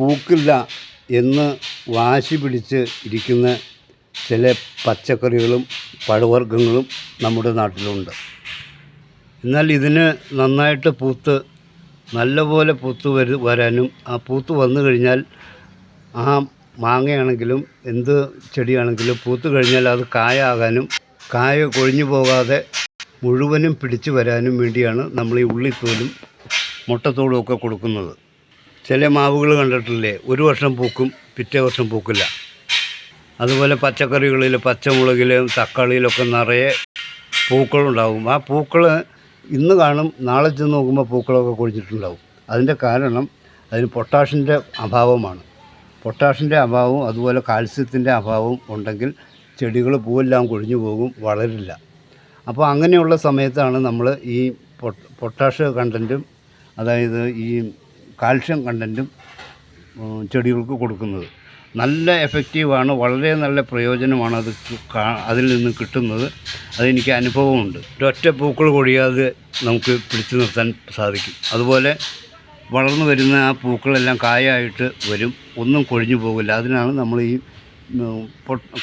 പൂക്കില്ല എന്ന് വാശി പിടിച്ച് ഇരിക്കുന്ന ചില പച്ചക്കറികളും പഴവർഗങ്ങളും നമ്മുടെ നാട്ടിലുണ്ട്. എന്നാൽ ഇതിന് നന്നായിട്ട് പൂത്ത് നല്ലപോലെ പൂത്ത് വരു വരാനും ആ പൂത്ത് വന്നു കഴിഞ്ഞാൽ ആ മാങ്ങയാണെങ്കിലും എന്ത് ചെടിയാണെങ്കിലും പൂത്ത് കഴിഞ്ഞാൽ അത് കായാകാനും കായ കൊഴിഞ്ഞു പോകാതെ മുഴുവനും പിടിച്ചു വരാനും വേണ്ടിയാണ് നമ്മൾ ഈ ഉള്ളിത്തോലും മുട്ടത്തോടും ഒക്കെ കൊടുക്കുന്നത്. ചില മാവുകൾ കണ്ടിട്ടില്ലേ? ഒരു വർഷം പൂക്കും പിറ്റേ വർഷം പൂക്കില്ല. അതുപോലെ പച്ചക്കറികളിൽ പച്ചമുളകിലും തക്കാളിയിലൊക്കെ നിറയെ പൂക്കളുണ്ടാവും. ആ പൂക്കൾ ഇന്ന് കാണും നാളെ ചെന്ന് നോക്കുമ്പോൾ പൂക്കളൊക്കെ കൊഴിഞ്ഞിട്ടുണ്ടാവും. അതിന്റെ കാരണം അതിന് പൊട്ടാഷിന്റെ അഭാവമാണ്. പൊട്ടാഷിന്റെ അഭാവവും അതുപോലെ കാൽസ്യത്തിന്റെ അഭാവവും ഉണ്ടെങ്കിൽ ചെടികൾ പൂവെല്ലാം കൊഴിഞ്ഞു പോകും വളരില്ല. അപ്പോൾ അങ്ങനെയുള്ള സമയത്താണ് നമ്മൾ ഈ പൊട്ടാഷ് കണ്ടന്റും അതായത് ഈ കാൽഷ്യം കണ്ടന്റും ചെടികൾക്ക് കൊടുക്കുന്നത്. നല്ല എഫക്റ്റീവാണ് വളരെ നല്ല പ്രയോജനമാണ് അത് അതിൽ നിന്ന് കിട്ടുന്നത്. അതെനിക്ക് അനുഭവമുണ്ട്. ഒറ്റ പൂക്കൾ കൊഴിയാതെ നമുക്ക് പിടിച്ചു നിർത്താൻ സാധിക്കും. അതുപോലെ വളർന്നു വരുന്ന ആ പൂക്കളെല്ലാം കായായിട്ട് വരും. ഒന്നും കൊഴിഞ്ഞു പോകില്ല. അതിനാണ് നമ്മൾ ഈ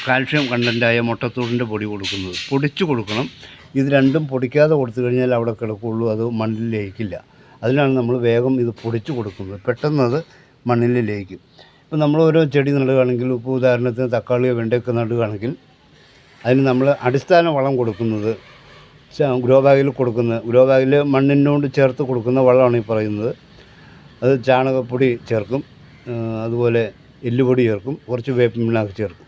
കാൽഷ്യം കണ്ടന്റായ മുട്ടത്തോടിന്റെ പൊടി കൊടുക്കുന്നത്. പൊടിച്ചു കൊടുക്കണം. ഇത് രണ്ടും പൊടിക്കാതെ കൊടുത്തു കഴിഞ്ഞാൽ അവിടെ കിടക്കുകയുള്ളൂ. അത് മണ്ണിൽ ലയിക്കില്ല. അതിനാണ് നമ്മൾ വേഗം ഇത് പൊടിച്ചു കൊടുക്കുന്നത്. പെട്ടെന്ന് അത് മണ്ണിൽ ലയിക്കും ഇപ്പോൾ നമ്മൾ ഓരോ ചെടി നടുകയാണെങ്കിൽ ഇപ്പോൾ ഉദാഹരണത്തിന് തക്കാളിയോ വെണ്ടയൊക്കെ നടുകയാണെങ്കിൽ അതിന് നമ്മൾ അടിസ്ഥാന വളം കൊടുക്കുന്നത് ഗ്രോ ബാഗിൽ കൊടുക്കുന്ന ഗ്രോ ബാഗിൽ മണ്ണിനോട് ചേർത്ത് കൊടുക്കുന്ന വളമാണ് ഈ പറയുന്നത്. അത് ചാണകപ്പൊടി ചേർക്കും അതുപോലെ എല്ലുപൊടി ചേർക്കും കുറച്ച് വേപ്പിൻ പിണ്ണാക്ക് ചേർക്കും.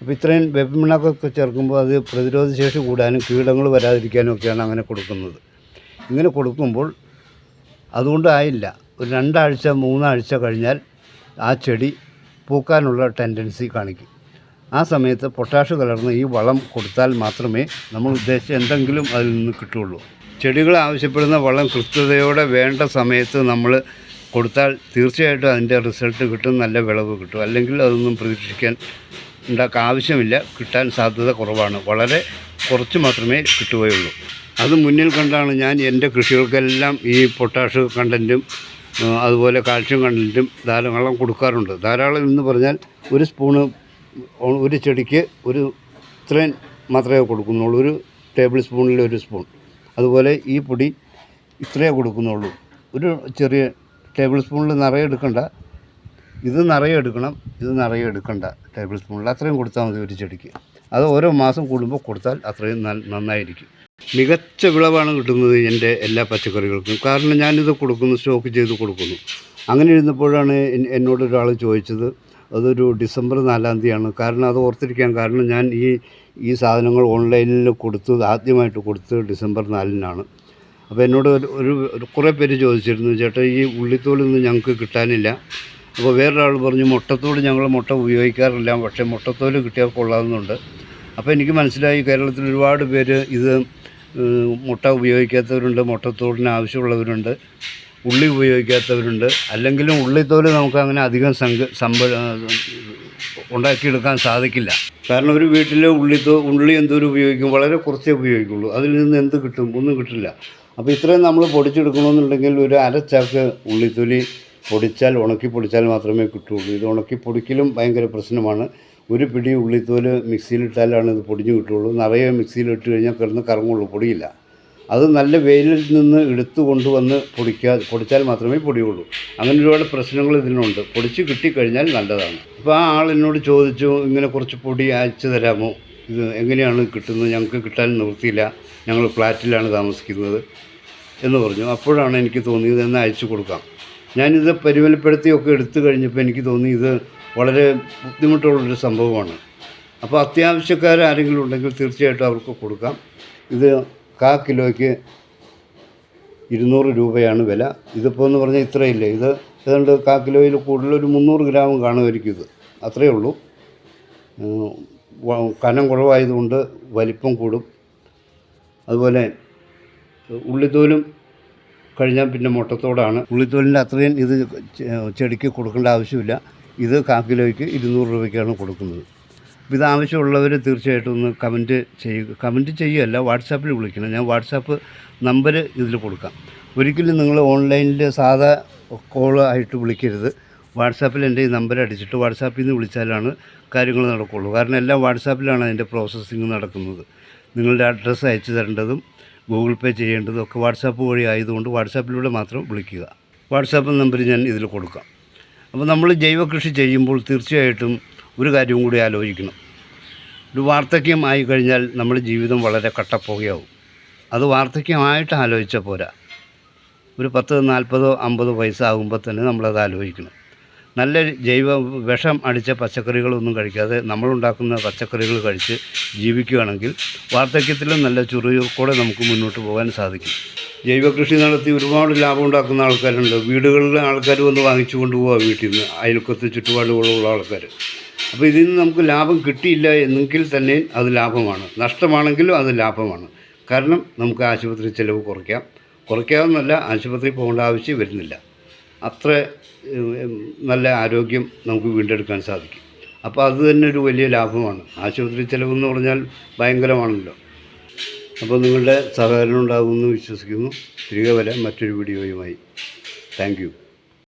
അപ്പോൾ ഇത്രയും വേപ്പിൻ പിണ്ണാക്കൊക്കെ ചേർക്കുമ്പോൾ അത് പ്രതിരോധശേഷി കൂടാനും കീടങ്ങൾ വരാതിരിക്കാനും ഒക്കെയാണ് അങ്ങനെ കൊടുക്കുന്നത്. ഇങ്ങനെ കൊടുക്കുമ്പോൾ അതുകൊണ്ടായില്ല. ഒരു രണ്ടാഴ്ച മൂന്നാഴ്ച കഴിഞ്ഞാൽ ആ ചെടി പൂക്കാനുള്ള ടെൻഡൻസി കാണിക്കും. ആ സമയത്ത് പൊട്ടാഷ് കലർന്ന് ഈ വളം കൊടുത്താൽ മാത്രമേ നമ്മൾ ഉദ്ദേശിച്ച എന്തെങ്കിലും അതിൽ നിന്ന് കിട്ടുകയുള്ളൂ. ചെടികൾ ആവശ്യപ്പെടുന്ന വളം കൃത്യതയോടെ വേണ്ട സമയത്ത് നമ്മൾ കൊടുത്താൽ തീർച്ചയായിട്ടും അതിന്റെ റിസൾട്ട് കിട്ടും നല്ല വിളവ് കിട്ടും. അല്ലെങ്കിൽ അതൊന്നും പ്രതീക്ഷിക്കാൻ ഉണ്ടാക്കാൻ ആവശ്യമില്ല. കിട്ടാൻ സാധ്യത കുറവാണ്. വളരെ കുറച്ച് മാത്രമേ കിട്ടുകയുള്ളൂ. അത് മുന്നിൽ കണ്ടാണ് ഞാൻ എന്റെ കൃഷികൾക്കെല്ലാം ഈ പൊട്ടാഷ് കണ്ടന്റും അതുപോലെ കാൽഷ്യം കണ്ടന്റും ധാരാളം കൊടുക്കാറുണ്ട്. ധാരാളം എന്ന് പറഞ്ഞാൽ ഒരു സ്പൂണ് ഒരു ചെടിക്ക് ഒരു ഇത്രയും മാത്രമേ കൊടുക്കുന്നുള്ളൂ. ഒരു ടേബിൾ സ്പൂണിൽ ഒരു സ്പൂൺ. അതുപോലെ ഈ പൊടി ഇത്രയേ കൊടുക്കുന്നുള്ളൂ. ഒരു ചെറിയ ടേബിൾ സ്പൂണിൽ നിറയെ എടുക്കണ്ട. ഇത് നിറയെ എടുക്കണം. ഇത് നിറയെ എടുക്കണ്ട ടേബിൾ സ്പൂണിൽ. അത്രയും കൊടുത്താൽ മതി ഒരു ചെടിക്ക്. അത് ഓരോ മാസം കൂടുമ്പോൾ കൊടുത്താൽ അത്രയും നന്നായിരിക്കും. മികച്ച വിളവാണ് കിട്ടുന്നത് എന്റെ എല്ലാ പച്ചക്കറികൾക്കും. കാരണം ഞാനിത് കൊടുക്കുന്നു സ്റ്റോക്ക് ചെയ്ത് കൊടുക്കുന്നു. അങ്ങനെ ഇരുന്നപ്പോഴാണ് എന്നോട് ഒരാൾ ചോദിച്ചത് അതൊരു ഡിസംബർ നാലാം തീയതിയാണ്. കാരണം അത് ഓർത്തിരിക്കാൻ കാരണം ഞാൻ ഈ ഈ സാധനങ്ങൾ ഓൺലൈനിൽ കൊടുത്തു ആദ്യമായിട്ട് കൊടുത്തത് ഡിസംബർ നാലിനാണ്. അപ്പോൾ എന്നോട് ഒരു കുറേ പേര് ചോദിച്ചിരുന്നു ചേട്ടാ ഈ ഉള്ളിത്തോലൊന്നും ഞങ്ങൾക്ക് കിട്ടാനില്ല. അപ്പോൾ വേറൊരാൾ പറഞ്ഞു മുട്ടത്തോട് ഞങ്ങൾ മുട്ട ഉപയോഗിക്കാറില്ല. പക്ഷേ മുട്ടത്തോൽ കിട്ടിയാൽ കൊള്ളാമെന്നുണ്ട് അപ്പോൾ എനിക്ക് മനസ്സിലായി കേരളത്തിൽ ഒരുപാട് പേര് ഇത് മുട്ട ഉപയോഗിക്കാത്തവരുണ്ട് മുട്ടത്തോടിന് ആവശ്യമുള്ളവരുണ്ട് ഉള്ളി ഉപയോഗിക്കാത്തവരുണ്ട്. അല്ലെങ്കിലും നമുക്ക് അങ്ങനെ അധികം സംഘ സമ്പ ഉണ്ടാക്കിയെടുക്കാൻ സാധിക്കില്ല. കാരണം ഒരു വീട്ടിൽ ഉള്ളിത്തോ ഉള്ളി എന്തോരം ഉപയോഗിക്കും വളരെ കുറച്ചേ ഉപയോഗിക്കുള്ളൂ. അതിൽ നിന്ന് എന്ത് കിട്ടും? ഒന്നും കിട്ടില്ല. അപ്പോൾ ഇത്രയും നമ്മൾ പൊടിച്ചെടുക്കണമെന്നുണ്ടെങ്കിൽ ഒരു അരച്ചാക്ക് ഉള്ളിത്തൊലി പൊടിച്ചാൽ ഉണക്കി പൊടിച്ചാൽ മാത്രമേ കിട്ടുകയുള്ളൂ ഇത് ഉണക്കി പൊടിക്കലും ഭയങ്കര പ്രശ്നമാണ്. ഒരു പിടി ഉള്ളിത്തോൽ മിക്സിയിലിട്ടാലാണ് ഇത് പൊടിഞ്ഞ് കിട്ടുള്ളൂ നിറയെ മിക്സിയിലിട്ട് കഴിഞ്ഞാൽ കിടന്ന് കറങ്ങുള്ളൂ പൊടിയില്ല. അത് നല്ല വെയിലിൽ നിന്ന് എടുത്തു കൊണ്ടുവന്ന് പൊടിക്കാ പൊടിച്ചാൽ മാത്രമേ പൊടിയുള്ളൂ. അങ്ങനെ ഒരുപാട് പ്രശ്നങ്ങൾ ഇതിനുണ്ട്. പൊടിച്ച് കിട്ടിക്കഴിഞ്ഞാൽ നല്ലതാണ്. അപ്പോൾ ആ ആൾ എന്നോട് ചോദിച്ചു ഇങ്ങനെ കുറച്ച് പൊടി അയച്ചു തരാമോ? ഇത് എങ്ങനെയാണ് കിട്ടുന്നത്? ഞങ്ങൾക്ക് കിട്ടാൻ നിവൃത്തിയില്ല. ഞങ്ങൾ ഫ്ലാറ്റിലാണ് താമസിക്കുന്നത്. എന്ന് പറഞ്ഞു. അപ്പോഴാണ് എനിക്ക് തോന്നിയത് എന്ന് അയച്ചു കൊടുക്കാം. ഞാനിത് പരിമലപ്പെടുത്തിയൊക്കെ എടുത്തു കഴിഞ്ഞപ്പോൾ എനിക്ക് തോന്നി ഇത് വളരെ ബുദ്ധിമുട്ടുള്ളൊരു സംഭവമാണ്. അപ്പോൾ അത്യാവശ്യക്കാർ ആരെങ്കിലും ഉണ്ടെങ്കിൽ തീർച്ചയായിട്ടും അവർക്ക് കൊടുക്കാം. ഇത് കാ കിലോയ്ക്ക് ഇരുന്നൂറ് രൂപയാണ് വില. ഇതിപ്പോൾ എന്ന് പറഞ്ഞാൽ ഇത്രയില്ലേ? ഇത് ഏതാണ്ട് കാ കിലോയിൽ കൂടുതൽ ഒരു മുന്നൂറ് ഗ്രാം കാണുമായിരിക്കും ഇത്. അത്രയേ ഉള്ളൂ. കനം കുറവായതുകൊണ്ട് വലിപ്പം കൂടും. അതുപോലെ ഉള്ളിത്തോലും കഴിഞ്ഞാൽ പിന്നെ മുട്ടത്തോടാണ്. ഉള്ളിത്തോലിന്റെ അത്രയും ഇത് ചെടിക്ക് കൊടുക്കേണ്ട ആവശ്യമില്ല. ഇത് കാ കിലോയ്ക്ക് ഇരുന്നൂറ് രൂപയ്ക്കാണ് കൊടുക്കുന്നത്. അപ്പോൾ ഇത് ആവശ്യമുള്ളവർ തീർച്ചയായിട്ടും ഒന്ന് കമന്റ് ചെയ്യുക കമന്റ് ചെയ്യുകയല്ല വാട്സാപ്പിൽ വിളിക്കണം. ഞാൻ വാട്സാപ്പ് നമ്പർ ഇതിൽ കൊടുക്കാം. ഒരിക്കലും നിങ്ങൾ ഓൺലൈനിൽ സാധാ കോൾ ആയിട്ട് വിളിക്കരുത്. വാട്സാപ്പിൽ എന്റെ ഈ നമ്പർ അടിച്ചിട്ട് വാട്സാപ്പിൽ നിന്ന് വിളിച്ചാലാണ് കാര്യങ്ങൾ നടക്കുകയുള്ളൂ കാരണം എല്ലാം വാട്സാപ്പിലാണ് അതിന്റെ പ്രോസസ്സിങ് നടക്കുന്നത്. നിങ്ങളുടെ അഡ്രസ്സ് അയച്ചു തരേണ്ടതും ഗൂഗിൾ പേ ചെയ്യേണ്ടതും ഒക്കെ വാട്സാപ്പ് വഴി ആയതുകൊണ്ട് വാട്സാപ്പിലൂടെ മാത്രം വിളിക്കുക. വാട്സാപ്പ് നമ്പർ ഞാൻ ഇതിൽ കൊടുക്കാം. അപ്പോൾ നമ്മൾ ജൈവ കൃഷി ചെയ്യുമ്പോൾ തീർച്ചയായിട്ടും ഒരു കാര്യവും കൂടി ആലോചിക്കണം. ഒരു വാർദ്ധക്യം ആയി കഴിഞ്ഞാൽ നമ്മുടെ ജീവിതം വളരെ കട്ടപ്പോകയാവും. അത് വാർദ്ധക്യമായിട്ട് ആലോചിച്ചാൽ പോരാ. ഒരു പത്ത് നാൽപ്പതോ അമ്പതോ വയസ്സാകുമ്പോൾ തന്നെ നമ്മളത് ആലോചിക്കണം. നല്ല ജൈവ വിഷം അടിച്ച പച്ചക്കറികളൊന്നും കഴിക്കാതെ നമ്മളുണ്ടാക്കുന്ന പച്ചക്കറികൾ കഴിച്ച് ജീവിക്കുകയാണെങ്കിൽ വാർദ്ധക്യത്തിലും നല്ല ചുറുചുറുക്കോടെ നമുക്ക് മുന്നോട്ട് പോകാൻ സാധിക്കും. ജൈവ കൃഷി നടത്തി ഒരുപാട് ലാഭം ഉണ്ടാക്കുന്ന ആൾക്കാരുണ്ട്. വീടുകളിലെ ആൾക്കാർ വന്ന് വാങ്ങിച്ചു കൊണ്ടുപോകുക വീട്ടിൽ നിന്ന്. അയൽക്കത്ത് ചുറ്റുപാടുകളുള്ള ആൾക്കാർ അപ്പോൾ ഇതിൽ നിന്ന് നമുക്ക് ലാഭം കിട്ടിയില്ല എന്നെങ്കിൽ തന്നെ അത് ലാഭമാണ്. നഷ്ടമാണെങ്കിലും അത് ലാഭമാണ്. കാരണം നമുക്ക് ആശുപത്രി ചിലവ് കുറയ്ക്കാം. കുറയ്ക്കാമെന്നല്ല ആശുപത്രി പോകേണ്ട ആവശ്യം വരുന്നില്ല. അത്ര നല്ല ആരോഗ്യം നമുക്ക് വീണ്ടെടുക്കാൻ സാധിക്കും. അപ്പോൾ അത് തന്നെ ഒരു വലിയ ലാഭമാണ്. ആശുപത്രി ചിലവെന്ന് പറഞ്ഞാൽ ഭയങ്കരമാണല്ലോ. അപ്പോൾ നിങ്ങളുടെ സഹകരണം ഉണ്ടാകുമെന്ന് വിശ്വസിക്കുന്നു. തിരികെ വരാം മറ്റൊരു വീഡിയോയുമായി. താങ്ക്